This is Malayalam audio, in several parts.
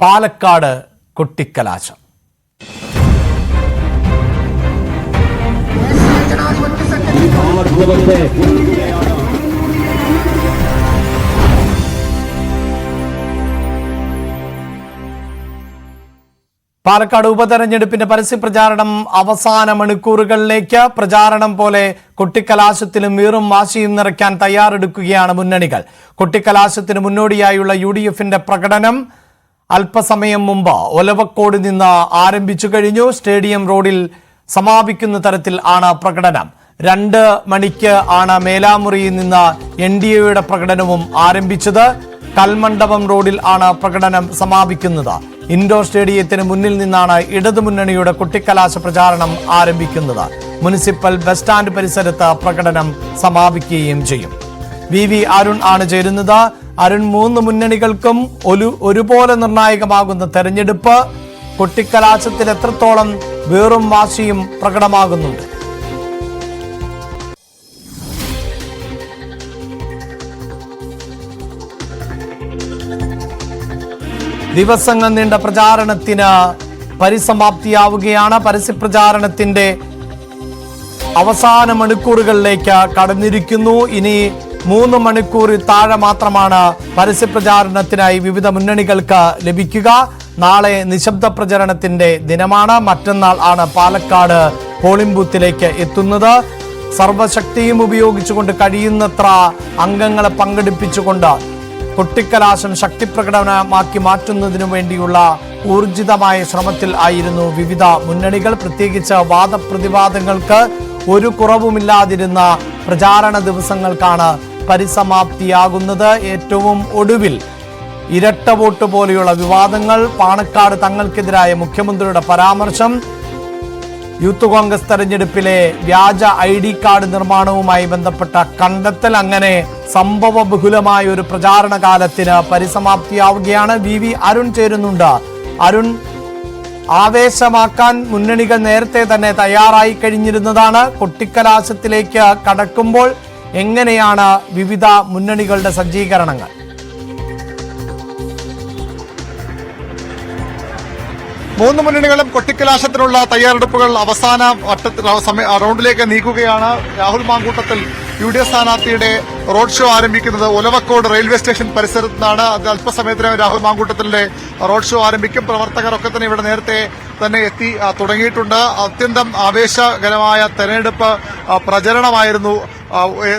പാലക്കാട് കൊട്ടിക്കലാശം. പാലക്കാട് ഉപതെരഞ്ഞെടുപ്പിന്റെ പരസ്യ പ്രചാരണം അവസാന മണിക്കൂറുകളിലേക്ക് പ്രചാരണം പോലെ കൊട്ടിക്കലാശത്തിലും വീറും വാശിയും നിറയ്ക്കാൻ തയ്യാറെടുക്കുകയാണ് മുന്നണികൾ. കൊട്ടിക്കലാശത്തിന് മുന്നോടിയായുള്ള യു പ്രകടനം അല്പസമയം മുമ്പ് ഒലവക്കോട് നിന്ന് ആരംഭിച്ചു കഴിഞ്ഞു. സ്റ്റേഡിയം റോഡിൽ സമാപിക്കുന്ന തരത്തിൽ ആണ് പ്രകടനം. രണ്ട് മണിക്ക് ആണ് മേലാമുറിയിൽ നിന്ന് എൻ ഡി എയുടെ പ്രകടനവും ആരംഭിച്ചത്. കൽമണ്ഡപം റോഡിൽ ആണ് പ്രകടനം സമാപിക്കുന്നത്. ഇൻഡോർ സ്റ്റേഡിയത്തിന് മുന്നിൽ നിന്നാണ് ഇടതുമുന്നണിയുടെ കുട്ടിക്കലാശ പ്രചാരണം ആരംഭിക്കുന്നത്. മുനിസിപ്പൽ ബസ് സ്റ്റാൻഡ് പരിസരത്ത് പ്രകടനം സമാപിക്കുകയും ചെയ്യും. വി വി അരുൺ ആണ് ചേരുന്നത്. അരുൺ മൂന്ന് മുന്നണികൾക്കും ഒരു ഒരുപോലെ നിർണായകമാകുന്ന തെരഞ്ഞെടുപ്പ് കൊട്ടിക്കലാശത്തിൽ എത്രത്തോളം വേറും വാശിയും പ്രകടമാകുന്നുണ്ട്? ദിവസങ്ങൾ നീണ്ട പ്രചാരണത്തിന് പരിസമാപ്തിയാവുകയാണ്. പരസ്യപ്രചാരണത്തിന്റെ അവസാന മണിക്കൂറുകളിലേക്ക് കടന്നിരിക്കുന്നു. ഇനി മൂന്ന് മണിക്കൂറിൽ താഴെ മാത്രമാണ് പരസ്യപ്രചാരണത്തിനായി വിവിധ മുന്നണികൾക്ക് ലഭിക്കുക. നാളെ നിശബ്ദ പ്രചരണത്തിന്റെ ദിനമാണ്. മറ്റന്നാൾ ആണ് പാലക്കാട് പോളിംഗ് ബൂത്തിലേക്ക് എത്തുന്നത്. സർവശക്തിയും ഉപയോഗിച്ചുകൊണ്ട് കഴിയുന്നത്ര അംഗങ്ങളെ പങ്കെടുപ്പിച്ചുകൊണ്ട് കൊട്ടിക്കലാശം ശക്തിപ്രകടനമാക്കി മാറ്റുന്നതിനു വേണ്ടിയുള്ള ഊർജിതമായ ശ്രമത്തിൽ ആയിരുന്നു വിവിധ മുന്നണികൾ. പ്രത്യേകിച്ച് വാദപ്രതിവാദങ്ങൾക്ക് ഒരു കുറവുമില്ലാതിരുന്ന പ്രചാരണ ദിവസങ്ങൾക്കാണ് പരിസമാപ്തിയാകുന്നത് ഏറ്റവും ഒടുവിൽ. ഇരട്ട വോട്ട് പോലെയുള്ള വിവാദങ്ങൾ പാണക്കാട് തങ്ങൾക്കെതിരായ മുഖ്യമന്ത്രിയുടെ പരാമർശം. യൂത്ത് കോൺഗ്രസ് തെരഞ്ഞെടുപ്പിലെ വ്യാജ ഐ ഡി കാർഡ് നിർമ്മാണവുമായി ബന്ധപ്പെട്ട കണ്ടെത്തൽ അങ്ങനെ സംഭവ ബഹുലമായ ഒരു പ്രചാരണ കാലത്തിന് പരിസമാപ്തിയാവുകയാണ്. വി വി അരുൺ ചേരുന്നുണ്ട്. അരുൺ ആവേശമാക്കാൻ മുന്നണികൾ നേരത്തെ തന്നെ തയ്യാറായി കഴിഞ്ഞിരുന്നതാണ്. കൊട്ടിക്കലാശത്തിലേക്ക് കടക്കുമ്പോൾ എങ്ങനെയാണ് വിവിധ മുന്നണികളുടെ സജ്ജീകരണങ്ങൾ? മൂന്ന് മുന്നണികളും കൊട്ടിക്കലാശത്തിനുള്ള തയ്യാറെടുപ്പുകൾ അവസാന വട്ടത്തിൽ റൗണ്ടിലേക്ക് നീക്കുകയാണ്. Rahul Mamkootathil U D F സ്ഥാനാർത്ഥിയുടെ റോഡ് ഷോ ആരംഭിക്കുന്നത് ഒലവക്കോട് റെയിൽവേ സ്റ്റേഷൻ പരിസരത്ത് നിന്നാണ് അത് അല്പസമയത്തിനകം രാഹുൽ മാങ്കൂട്ടത്തിന്റെ റോഡ് ഷോ ആരംഭിക്കും. പ്രവർത്തകരൊക്കെ തന്നെ ഇവിടെ നേരത്തെ തന്നെ എത്തി തുടങ്ങിയിട്ടുണ്ട്. അത്യന്തം ആവേശകരമായ തെരഞ്ഞെടുപ്പ് പ്രചരണമായിരുന്നു.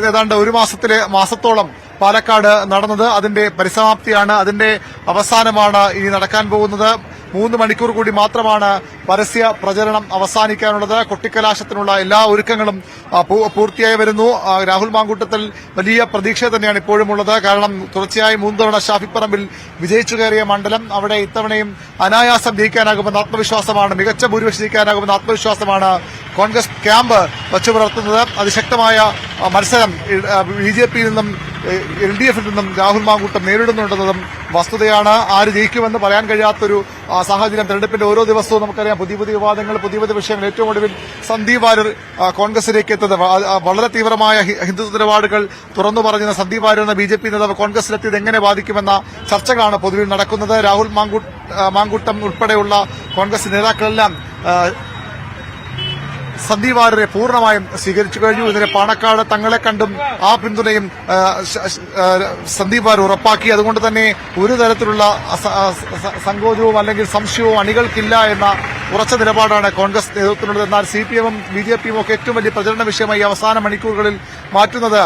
ഏതാണ്ട് ഒരു മാസത്തിലെ മാസത്തോളം പാലക്കാട് നടന്നത് അതിന്റെ പരിസമാപ്തിയാണ് അതിന്റെ അവസാനമാണ് ഇനി നടക്കാൻ പോകുന്നത്. മൂന്ന് മണിക്കൂർ കൂടി മാത്രമാണ് പരസ്യ പ്രചരണം അവസാനിക്കാനുള്ളത്. കൊട്ടിക്കലാശത്തിനുള്ള എല്ലാ ഒരുക്കങ്ങളും പൂർത്തിയായി വരുന്നു. രാഹുൽ മാങ്കൂട്ടത്തിൽ വലിയ പ്രതീക്ഷ തന്നെയാണ് ഇപ്പോഴും ഉള്ളത്. കാരണം തുടർച്ചയായി മൂന്ന് തവണ ഷാഫിപ്പറമ്പിൽ വിജയിച്ചു കയറിയ മണ്ഡലം അവിടെ ഇത്തവണയും അനായാസം ജയിക്കാനാകുമെന്ന ആത്മവിശ്വാസമാണ് മികച്ച ഭൂരിപക്ഷം ജയിക്കാനാകുമെന്ന ആത്മവിശ്വാസമാണ് കോൺഗ്രസ് ക്യാമ്പ് വച്ചു പുലർത്തുന്നത്. അതിശക്തമായ മത്സരം ബി ജെ പിയിൽ നിന്നും എൽ ഡി എഫിൽ നിന്നും രാഹുൽ മാങ്കൂട്ടം നേരിടുന്നുണ്ടെന്നതും വസ്തുതയാണ്. ആര് ജയിക്കുമെന്ന് പറയാൻ കഴിയാത്തൊരു സാഹചര്യം തെരഞ്ഞെടുപ്പിന്റെ ഓരോ ദിവസവും നമുക്കറിയാം. പുതിയ പുതിയ വിവാദങ്ങൾ പുതിയ പുതിയ വിഷയങ്ങൾ. ഏറ്റവും ഒടുവിൽ സന്ദീപ് വാര്യർ കോൺഗ്രസിലേക്ക് എത്തുന്നത്. വളരെ തീവ്രമായ ഹിന്ദുത്വ നിലപാടുകൾ തുറന്നു പറഞ്ഞ സന്ദീപ് വാര്യർ എന്ന ബി ജെ പി നേതാവ് കോൺഗ്രസിലെത്തിയത് എങ്ങനെ ബാധിക്കുമെന്ന ചർച്ചകളാണ് പൊതുവിൽ നടക്കുന്നത്. രാഹുൽ മാങ്കൂട്ട് ഉൾപ്പെടെയുള്ള കോൺഗ്രസ് നേതാക്കളെല്ലാം സന്ദീപ് വാര്യരെ പൂർണമായും സ്വീകരിച്ചു കഴിഞ്ഞു. ഇതിനെ പാണക്കാട് തങ്ങളെ കണ്ടും ആ പിന്തുണയും സന്ദീപ് വാര്യർ ഉറപ്പാക്കി. അതുകൊണ്ട് തന്നെ ഒരു തരത്തിലുള്ള സങ്കോചവും അല്ലെങ്കിൽ സംശയവും അണികൾക്കില്ല എന്ന ഉറച്ച നിലപാടാണ് കോൺഗ്രസ് നേതൃത്വത്തിനുള്ളത്. എന്നാൽ സി പി എമ്മും ബി ജെ പിയും ഒക്കെ ഏറ്റവും വലിയ പ്രചരണ വിഷയമായി അവസാന മണിക്കൂറുകളിൽ മാറ്റുന്നത്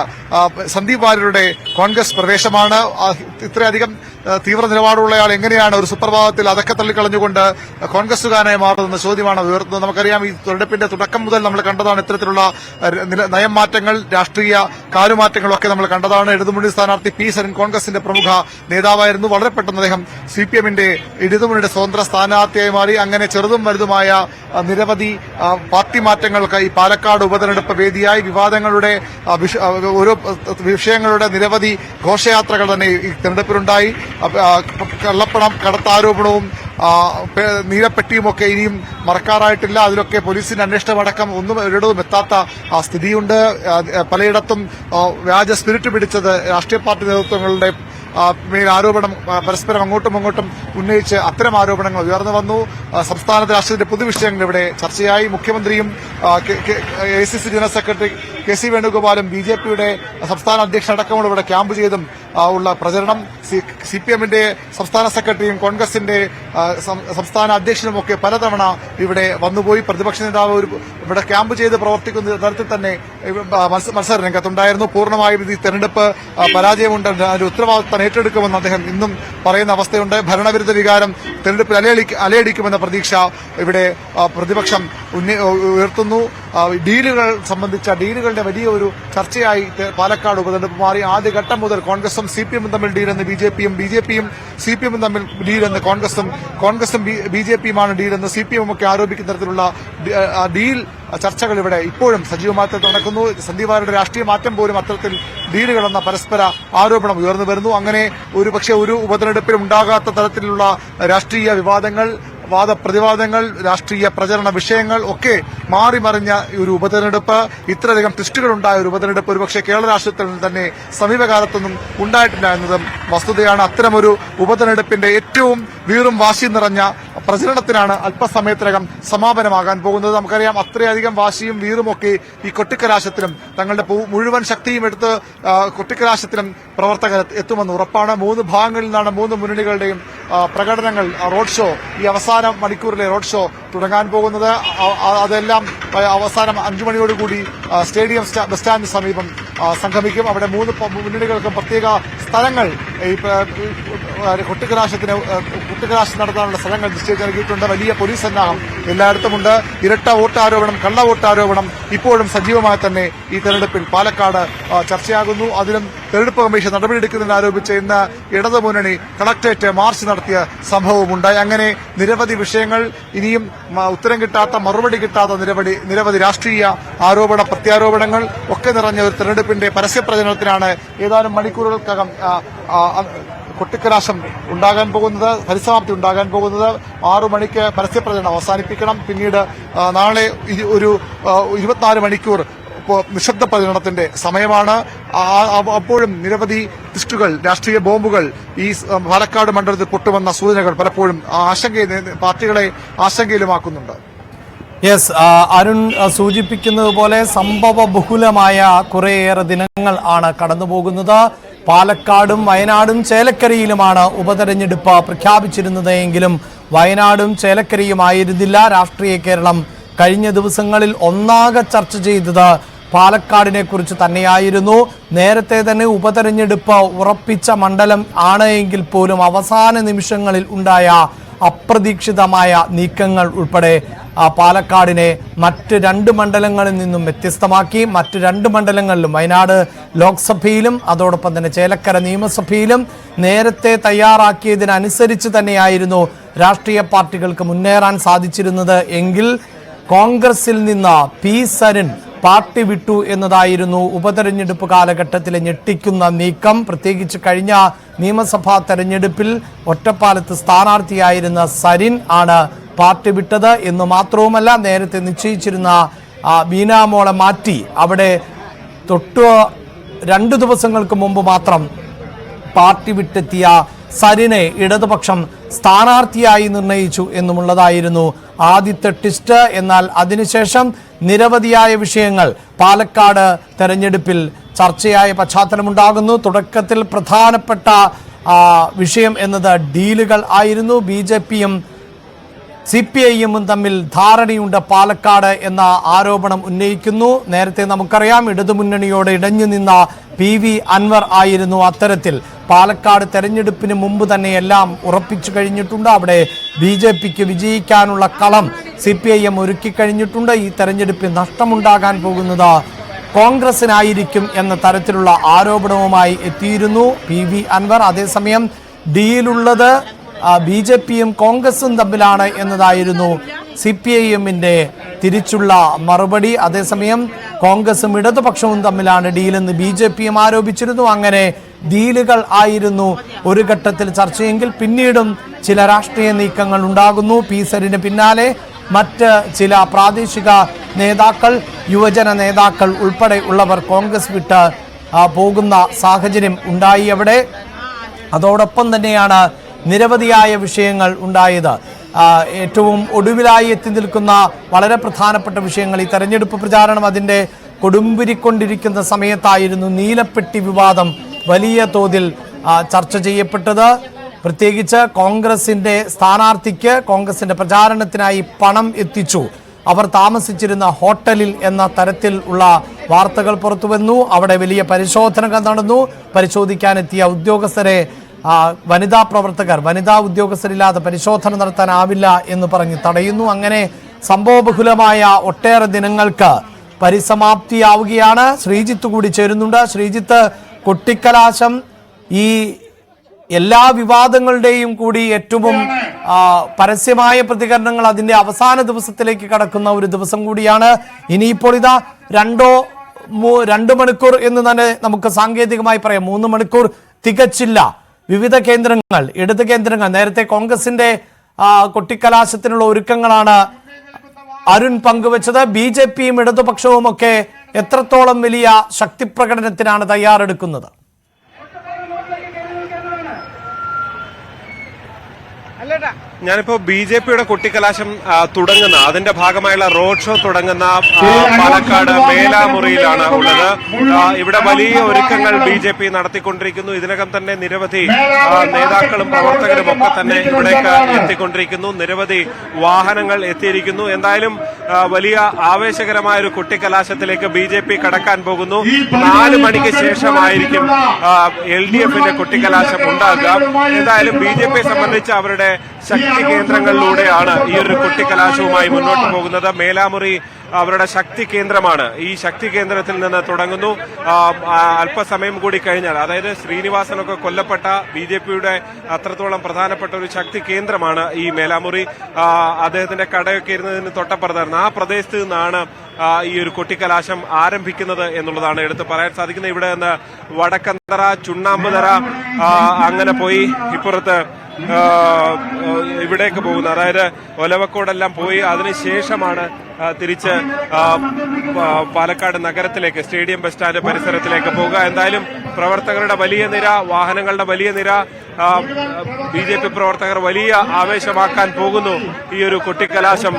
സന്ദീപ് വാര്യരുടെ കോൺഗ്രസ് പ്രവേശമാണ്. ഇത്രയധികം തീവ്ര നിലപാടുള്ളയാൾ എങ്ങനെയാണ് ഒരു സുപ്രഭാതത്തിൽ അതൊക്കെ തള്ളിക്കളഞ്ഞുകൊണ്ട് കോൺഗ്രസുകാരനായി മാറുന്ന ചോദ്യമാണ് ഉയർത്തുന്നത്. നമുക്കറിയാം ഈ തെരഞ്ഞെടുപ്പിന്റെ തുടക്കം മുതൽ നമ്മൾ കണ്ടതാണ് ഇത്തരത്തിലുള്ള നയം മാറ്റങ്ങൾ രാഷ്ട്രീയ കാലുമാറ്റങ്ങളൊക്കെ നമ്മൾ കണ്ടതാണ്. ഇടതുമുന്നണി സ്ഥാനാർത്ഥി പി സരൻ കോൺഗ്രസിന്റെ പ്രമുഖ നേതാവായിരുന്നു. വളരെ പെട്ടെന്ന് അദ്ദേഹം സി പി എമ്മിന്റെ ഇടതുമുന്നണിയുടെ സ്വതന്ത്ര സ്ഥാനാർത്ഥിയായി മാറി. അങ്ങനെ ചെറുതും വലുതുമായ നിരവധി പാർട്ടി മാറ്റങ്ങൾക്ക് ഈ പാലക്കാട് ഉപതെരഞ്ഞെടുപ്പ് വേദിയായി. വിവാദങ്ങളുടെ ഓരോ വിഷയങ്ങളുടെ നിരവധി ഘോഷയാത്രകൾ തന്നെ ഈ തെരഞ്ഞെടുപ്പിലുണ്ടായി. കള്ളപ്പണം കടത്താരോപണവും നീലപ്പെട്ടിയുമൊക്കെ ഇനിയും മറക്കാറായിട്ടില്ല. അതിലൊക്കെ പോലീസിന്റെ അന്വേഷണം അടക്കം ഒന്നും ഒരിടവും എത്താത്ത സ്ഥിതിയുണ്ട്. പലയിടത്തും വ്യാജ സ്പിരിറ്റ് പിടിച്ചത് രാഷ്ട്രീയ പാർട്ടി നേതൃത്വങ്ങളുടെ മേൽ ആരോപണം പരസ്പരം അങ്ങോട്ടും ഇങ്ങോട്ടും ഉന്നയിച്ച് അത്തരം ആരോപണങ്ങൾ ഉയർന്നു വന്നു. സംസ്ഥാനത്തെ സംസ്ഥാന രാഷ്ട്രീയത്തിന്റെ പൊതുവിഷയങ്ങൾ ഇവിടെ ചർച്ചയായി. മുഖ്യമന്ത്രിയും A C C general secretary K C വേണുഗോപാലും B J പിയുടെ സംസ്ഥാന അധ്യക്ഷൻ അടക്കമുള്ള ഇവിടെ ക്യാമ്പ് ചെയ്തും ഉള്ള പ്രചരണം സി പി എമ്മിന്റെ സംസ്ഥാന സെക്രട്ടറിയും കോൺഗ്രസിന്റെ സംസ്ഥാന അധ്യക്ഷനും ഒക്കെ പലതവണ ഇവിടെ വന്നുപോയി. പ്രതിപക്ഷ നേതാവ് ഇവിടെ ക്യാമ്പ് ചെയ്ത് പ്രവർത്തിക്കുന്ന തരത്തിൽ തന്നെ മത്സ- മത്സര രംഗത്തുണ്ടായിരുന്നു പൂർണമായും ഈ തെരഞ്ഞെടുപ്പ് പരാജയമുണ്ട്. അതിന്റെ ഉത്തരവാദിത്തം ഏറ്റെടുക്കുമെന്ന് അദ്ദേഹം ഇന്നും പറയുന്ന അവസ്ഥയുണ്ട്. ഭരണവിരുദ്ധ വികാരം തെരഞ്ഞെടുപ്പിൽ അലയടിക്ക- അലയടിക്കുമെന്ന പ്രതീക്ഷ ഇവിടെ പ്രതിപക്ഷം ഉയർത്തുന്നു. ഡീലുകൾ സംബന്ധിച്ച ഡീലുകളുടെ വലിയ ഒരു ചർച്ചയായി പാലക്കാട് ഉപതെരഞ്ഞെടുപ്പ് മാറി. ആദ്യഘട്ടം മുതൽ കോൺഗ്രസും സി പി എമ്മും തമ്മിൽ ഡീലെന്ന് ബി ജെ പിയും ബി ജെ പിയും സി പി എമ്മും തമ്മിൽ ഡീലെന്ന് കോൺഗ്രസും കോൺഗ്രസും ബി ജെ പിയുമാണ് ഡീലെന്ന് സി പി എമ്മും ഒക്കെ ആരോപിക്കുന്ന തരത്തിലുള്ള ഡീൽ ചർച്ചകൾ ഇവിടെ ഇപ്പോഴും സജീവമായി നടക്കുന്നു. സന്ദീപാരുടെ രാഷ്ട്രീയ മാറ്റം പോലും അത്തരത്തിൽ ഡീലുകളെന്ന പരസ്പര ആരോപണം ഉയർന്നു വരുന്നു. അങ്ങനെ ഒരു പക്ഷേ ഒരു ഉപതെരഞ്ഞെടുപ്പിൽ ഉണ്ടാകാത്ത തരത്തിലുള്ള രാഷ്ട്രീയ വിവാദങ്ങൾ വാദപ്രതിവാദങ്ങൾ രാഷ്ട്രീയ പ്രചരണ വിഷയങ്ങൾ ഒക്കെ മാറിമറിഞ്ഞ ഒരു ഉപതെരഞ്ഞെടുപ്പ് ഇത്രയധികം ട്വിസ്റ്റുകൾ ഉണ്ടായ ഒരു ഉപതെരഞ്ഞെടുപ്പ് ഒരുപക്ഷെ കേരള രാഷ്ട്രീയത്തിൽ തന്നെ സമീപകാലത്തൊന്നും ഉണ്ടായിട്ടില്ല എന്നതും വസ്തുതയാണ്. അത്തരമൊരു ഉപതെരഞ്ഞെടുപ്പിന്റെ ഏറ്റവും വീറും വാശി നിറഞ്ഞ പ്രചരണത്തിനാണ് അല്പസമയത്തിനകം സമാപനമാകാൻ പോകുന്നത്. നമുക്കറിയാം അത്രയധികം വാശിയും വീറുമൊക്കെ ഈ കൊട്ടിക്കലാശത്തിലും തങ്ങളുടെ മുഴുവൻ ശക്തിയും എടുത്ത് കൊട്ടിക്കലാശത്തിനും പ്രവർത്തകർ എത്തുമെന്ന് ഉറപ്പാണ്. മൂന്ന് ഭാഗങ്ങളിൽ നിന്നാണ് മൂന്ന് മുന്നണികളുടെയും പ്രകടനങ്ങൾ റോഡ് ഷോ ഈ അവസാന മണിക്കൂറിലെ റോഡ് ഷോ തുടങ്ങാൻ പോകുന്നത്. അതെല്ലാം അവസാനം അഞ്ചു മണിയോടുകൂടി സ്റ്റേഡിയം ബസ് സ്റ്റാൻഡിന് സമീപം സംഗമിക്കും. അവിടെ മൂന്ന് മുന്നണികൾക്കും പ്രത്യേക സ്ഥലങ്ങൾ ഈ കൊട്ടിക്കലാശത്തിന് കൊട്ടിക്കലാശം നടത്താനുള്ള സ്ഥലങ്ങൾ നിശ്ചയിച്ച് നൽകിയിട്ടുണ്ട്. വലിയ പോലീസ് സന്നാഹം. എല്ലായിടത്തുമുണ്ട്. ഇരട്ട വോട്ടാരോപണം കള്ള വോട്ടാരോപണം ഇപ്പോഴും സജീവമായി തന്നെ ഈ തെരഞ്ഞെടുപ്പിൽ പാലക്കാട് ചർച്ചയാകുന്നു. അതിലും തെരഞ്ഞെടുപ്പ് കമ്മീഷൻ നടപടിയെടുക്കുന്നതിന് ആരോപിച്ച് ഇന്ന് ഇടതുമുന്നണി കളക്ടറേറ്റ് മാർച്ച് നടത്തിയ സംഭവമുണ്ടായി അങ്ങനെ നിരവധി വിഷയങ്ങൾ ഇനിയും ഉത്തരം കിട്ടാത്ത മറുപടി കിട്ടാത്ത നിരവധി നിരവധി രാഷ്ട്രീയ ആരോപണ പ്രത്യാരോപണങ്ങൾ ഒക്കെ നിറഞ്ഞ ഒരു തെരഞ്ഞെടുപ്പിന്റെ പരസ്യപ്രചരണത്തിനാണ് ഏതാനും മണിക്കൂറുകൾക്കകം കൊട്ടിക്കലാശം ഉണ്ടാകാൻ പോകുന്നത് പരിസമാപ്തി ഉണ്ടാകാൻ പോകുന്നത് ആറു മണിക്ക് പരസ്യപ്രചരണം അവസാനിപ്പിക്കണം. പിന്നീട് നാളെ ഒരു ഇരുപത്തിനാല് മണിക്കൂർ നിശബ്ദ പ്രചരണത്തിന്റെ സമയമാണ്. അപ്പോഴും നിരവധി ലിസ്റ്റുകൾ രാഷ്ട്രീയ ബോംബുകൾ ഈ പാലക്കാട് മണ്ഡലത്തിൽ പൊട്ടുമെന്ന സൂചനകൾ പലപ്പോഴും ആശങ്ക പാർട്ടികളെ ആശങ്കയിലുമാക്കുന്നുണ്ട്. യെസ് അരുൺ സൂചിപ്പിക്കുന്നത് പോലെ സംഭവ ബഹുലമായ കുറേയേറെ ദിനങ്ങൾ ആണ് കടന്നുപോകുന്നത്. പാലക്കാടും വയനാടും ചേലക്കരയിലുമാണ് ഉപതെരഞ്ഞെടുപ്പ് പ്രഖ്യാപിച്ചിരുന്നത് എങ്കിലും വയനാടും ചേലക്കരയും ആയിരുന്നില്ല രാഷ്ട്രീയ കേരളം കഴിഞ്ഞ ദിവസങ്ങളിൽ ഒന്നാകെ ചർച്ച ചെയ്തത് പാലക്കാടിനെ കുറിച്ച് തന്നെയായിരുന്നു. നേരത്തെ തന്നെ ഉപതെരഞ്ഞെടുപ്പ് ഉറപ്പിച്ച മണ്ഡലം ആണ് എങ്കിൽ പോലും അവസാന നിമിഷങ്ങളിൽ ഉണ്ടായ അപ്രതീക്ഷിതമായ നീക്കങ്ങൾ ഉൾപ്പെടെ പാലക്കാടിനെ മറ്റ് രണ്ട് മണ്ഡലങ്ങളിൽ നിന്നും വ്യത്യസ്തമാക്കി മറ്റ് രണ്ട് മണ്ഡലങ്ങളിലും വയനാട് ലോക്സഭയിലും അതോടൊപ്പം തന്നെ ചേലക്കര നിയമസഭയിലും നേരത്തെ തയ്യാറാക്കിയതിനനുസരിച്ച് തന്നെയായിരുന്നു രാഷ്ട്രീയ പാർട്ടികൾക്ക് മുന്നേറാൻ സാധിച്ചിരുന്നത്. എങ്കിൽ കോൺഗ്രസിൽ നിന്ന് പി സരൺ പാർട്ടി വിട്ടു എന്നതായിരുന്നു ഉപതെരഞ്ഞെടുപ്പ് കാലഘട്ടത്തിലെ ഞെട്ടിക്കുന്ന നീക്കം. പ്രത്യേകിച്ച് കഴിഞ്ഞ നിയമസഭാ തെരഞ്ഞെടുപ്പിൽ ഒറ്റപ്പാലത്ത് സ്ഥാനാർത്ഥിയായിരുന്ന സരിൻ ആണ് പാർട്ടി വിട്ടത് എന്ന് മാത്രവുമല്ല നേരത്തെ നിശ്ചയിച്ചിരുന്ന ബീനാമോളെ മാറ്റി. അവിടെ തൊട്ട് രണ്ട് ദിവസങ്ങൾക്ക് മുമ്പ് മാത്രം പാർട്ടി വിട്ടെത്തിയ സരിനെ ഇടതുപക്ഷം സ്ഥാനാർത്ഥിയായി നിർണയിച്ചു എന്നുമുള്ളതായിരുന്നു ആദ്യത്തെ ട്വിസ്റ്റ്. എന്നാൽ അതിനുശേഷം നിരവധിയായ വിഷയങ്ങൾ പാലക്കാട് തെരഞ്ഞെടുപ്പിൽ ചർച്ചയായ പശ്ചാത്തലമുണ്ടാകുന്നു. തുടക്കത്തിൽ പ്രധാനപ്പെട്ട വിഷയം എന്നത് ഡീലുകൾ ആയിരുന്നു. ബി ജെ പിയും സി പി ഐയും തമ്മിൽ ധാരണയുണ്ട് പാലക്കാട് എന്ന ആരോപണം ഉന്നയിക്കുന്നു. നേരത്തെ നമുക്കറിയാം ഇടതുമുന്നണിയോട് ഇടഞ്ഞു നിന്ന പി വി അൻവർ ആയിരുന്നു അത്തരത്തിൽ. പാലക്കാട് തെരഞ്ഞെടുപ്പിന് മുമ്പ് തന്നെ എല്ലാം ഉറപ്പിച്ചു കഴിഞ്ഞിട്ടുണ്ട്. അവിടെ ബി ജെ പിക്ക് വിജയിക്കാനുള്ള കളം സി പി ഐ എം ഒരുക്കിക്കഴിഞ്ഞിട്ടുണ്ട് ഈ തെരഞ്ഞെടുപ്പിൽ നഷ്ടമുണ്ടാകാൻ പോകുന്നത് കോൺഗ്രസിനായിരിക്കും എന്ന തരത്തിലുള്ള ആരോപണവുമായി എത്തിയിരുന്നു പി വി അൻവർ. അതേസമയം ഡിയിലുള്ളത് ബി ജെ പിയും കോൺഗ്രസും തമ്മിലാണ് എന്നതായിരുന്നു സി പി ഐ എമ്മിന്റെ തിരിച്ചുള്ള മറുപടി. അതേസമയം കോൺഗ്രസും ഇടതുപക്ഷവും തമ്മിലാണ് ഡീലെന്ന് ബി ജെ പിയും ആരോപിച്ചിരുന്നു. അങ്ങനെ ഡീലുകൾ ആയിരുന്നു ഒരു ഘട്ടത്തിൽ ചർച്ചയെങ്കിൽ പിന്നീടും ചില രാഷ്ട്രീയ നീക്കങ്ങൾ ഉണ്ടാകുന്നു. പി സരിന് പിന്നാലെ മറ്റ് ചില പ്രാദേശിക നേതാക്കൾ യുവജന നേതാക്കൾ ഉൾപ്പെടെ ഉള്ളവർ കോൺഗ്രസ് വിട്ട് പോകുന്ന സാഹചര്യം ഉണ്ടായി അവിടെ. അതോടൊപ്പം തന്നെയാണ് നിരവധിയായ വിഷയങ്ങൾ ഉണ്ടായത്. ഏറ്റവും ഒടുവിലായി എത്തി നിൽക്കുന്ന വളരെ പ്രധാനപ്പെട്ട വിഷയങ്ങൾ. ഈ തെരഞ്ഞെടുപ്പ് പ്രചാരണം അതിന്റെ കൊടുമ്പിരിക്കൊണ്ടിരിക്കുന്ന സമയത്തായിരുന്നു നീലപ്പെട്ടി വിവാദം വലിയ തോതിൽ ചർച്ച ചെയ്യപ്പെട്ടത്. പ്രത്യേകിച്ച് കോൺഗ്രസിന്റെ സ്ഥാനാർത്ഥിക്ക് കോൺഗ്രസിന്റെ പ്രചാരണത്തിനായി പണം എത്തിച്ചു. അവർ താമസിച്ചിരുന്ന ഹോട്ടലിൽ എന്ന തരത്തിൽ ഉള്ള വാർത്തകൾ പുറത്തുവന്നു. അവിടെ വലിയ പരിശോധനകൾ നടന്നു. പരിശോധിക്കാനെത്തിയ ഉദ്യോഗസ്ഥരെ വനിതാ പ്രവർത്തകർ വനിതാ ഉദ്യോഗസ്ഥരില്ലാതെ പരിശോധന നടത്താനാവില്ല എന്ന് പറഞ്ഞ് തടയുന്നു. അങ്ങനെ സംഭവബഹുലമായ ഒട്ടേറെ ദിനങ്ങൾക്ക് പരിസമാപ്തിയാവുകയാണ്. ശ്രീജിത്ത് കൂടി ചേരുന്നുണ്ട്. ശ്രീജിത്ത് കൊട്ടിക്കലാശം ഈ എല്ലാ വിവാദങ്ങളുടെയും കൂടി ഏറ്റവും പരസ്യമായ പ്രതികരണങ്ങൾ അതിന്റെ അവസാന ദിവസത്തിലേക്ക് കടക്കുന്ന ഒരു ദിവസം കൂടിയാണ്. ഇനിയിപ്പോൾ ഇതാ രണ്ടോ രണ്ട് മണിക്കൂർ എന്ന് തന്നെ നമുക്ക് സാങ്കേതികമായി പറയാം. മൂന്ന് മണിക്കൂർ തികച്ചില്ല. വിവിധ കേന്ദ്രങ്ങൾ ഇടത് കേന്ദ്രങ്ങൾ നേരത്തെ കോൺഗ്രസിന്റെ കൊട്ടിക്കലാശത്തിനുള്ള ഒരുക്കങ്ങളാണ് അരുൺ പങ്കുവച്ചത്. ബി ജെ പിയും ഇടതുപക്ഷവും ഒക്കെ എത്രത്തോളം വലിയ ശക്തി പ്രകടനത്തിനാണ് തയ്യാറെടുക്കുന്നത് ഞാനിപ്പോ ബി ജെ പിയുടെ കുട്ടിക്കലാശം തുടങ്ങുന്ന അതിന്റെ ഭാഗമായുള്ള റോഡ് ഷോ തുടങ്ങുന്ന പാലക്കാട് മേലാമുറിയിലാണ് ഉള്ളത്. ഇവിടെ വലിയ ഒരുക്കങ്ങൾ ബി ജെ പി നടത്തിക്കൊണ്ടിരിക്കുന്നു. ഇതിനകം തന്നെ നിരവധി നേതാക്കളും പ്രവർത്തകരും ഒക്കെ തന്നെ ഇവിടേക്ക് എത്തിക്കൊണ്ടിരിക്കുന്നു. നിരവധി വാഹനങ്ങൾ എത്തിയിരിക്കുന്നു. എന്തായാലും വലിയ ആവേശകരമായ ഒരു കുട്ടിക്കലാശത്തിലേക്ക് ബി ജെ പി കടക്കാൻ പോകുന്നു. നാല് മണിക്ക് ശേഷമായിരിക്കും എൽ ഡി എഫിന്റെ കുട്ടിക്കലാശം ഉണ്ടാകുക. എന്തായാലും ബി ജെ പിയെ സംബന്ധിച്ച് അവരുടെ ശക്തി കേന്ദ്രങ്ങളിലൂടെയാണ് ഈ ഒരു കുട്ടിക്കലാശവുമായി മുന്നോട്ട് പോകുന്നത്. മേലാമുറി അവരുടെ ശക്തി കേന്ദ്രമാണ്. ഈ ശക്തി കേന്ദ്രത്തിൽ നിന്ന് തുടങ്ങുന്നു. അല്പസമയം കൂടി കഴിഞ്ഞാൽ അതായത് ശ്രീനിവാസനൊക്കെ കൊല്ലപ്പെട്ട ബി ജെ പിയുടെ അത്രത്തോളം പ്രധാനപ്പെട്ട ഒരു ശക്തി കേന്ദ്രമാണ് ഈ മേലാമുറി. അദ്ദേഹത്തിന്റെ കടയൊക്കെ ഇരുന്നതിന് തൊട്ടപ്പുറത്തായിരുന്നു. ആ പ്രദേശത്ത് നിന്നാണ് ഈ ഒരു കൊട്ടിക്കലാശം ആരംഭിക്കുന്നത് എന്നുള്ളതാണ് എടുത്തു പറയാൻ സാധിക്കുന്നത്. ഇവിടെ നിന്ന് വടക്കന്തറ ചുണ്ണാമ്പുതറ അങ്ങനെ പോയി. ഇപ്പുറത്ത് ഇവിടേക്ക് പോകുന്നത് അതായത് ഒലവക്കോടെല്ലാം പോയി അതിനുശേഷമാണ് തിരിച്ച് പാലക്കാട് നഗരത്തിലേക്ക് സ്റ്റേഡിയം ബസ് സ്റ്റാൻഡ് പരിസരത്തിലേക്ക് പോകുക. എന്തായാലും പ്രവർത്തകരുടെ വലിയ നിര വാഹനങ്ങളുടെ വലിയ നിര ബി പ്രവർത്തകർ വലിയ ആവേശമാക്കാൻ പോകുന്നു ഈ ഒരു കുട്ടിക്കലാശം.